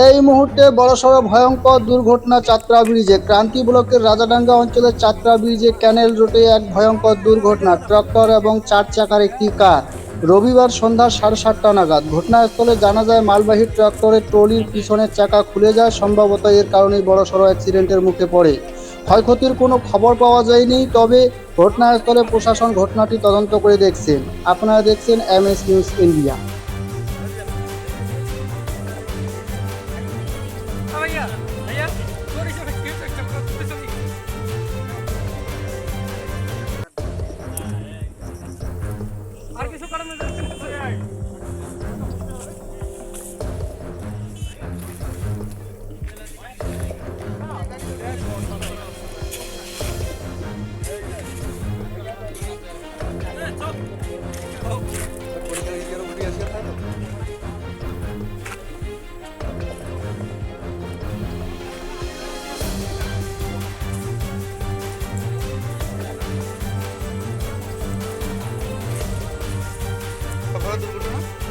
এই মুহূর্তে বড়সড় ভয়ঙ্কর দুর্ঘটনা চাত্রা ব্রিজে, ক্রান্তি ব্লকের রাজাডাঙ্গা অঞ্চলের চাত্রা ব্রিজে ক্যানেল রোডে এক ভয়ঙ্কর দুর্ঘটনা, ট্রাক্টর এবং চার চাকার একটি কার। রবিবার সন্ধ্যা সাড়ে সাতটা নাগাদ ঘটনাস্থলে জানা যায়, মালবাহী ট্রাক্টরের ট্রলির পিছনের চাকা খুলে যায়। সম্ভবত এর কারণেই বড়সড় অ্যাক্সিডেন্টের মুখে পড়ে। ক্ষয়ক্ষতির কোনো খবর পাওয়া যায়নি, তবে ঘটনাস্থলে প্রশাসন ঘটনাটি তদন্ত করে দেখছেন আপনারা দেখছেন M S news India. ja, ja, sorry, sorry, ich bin so kurz, 알아서 그러나?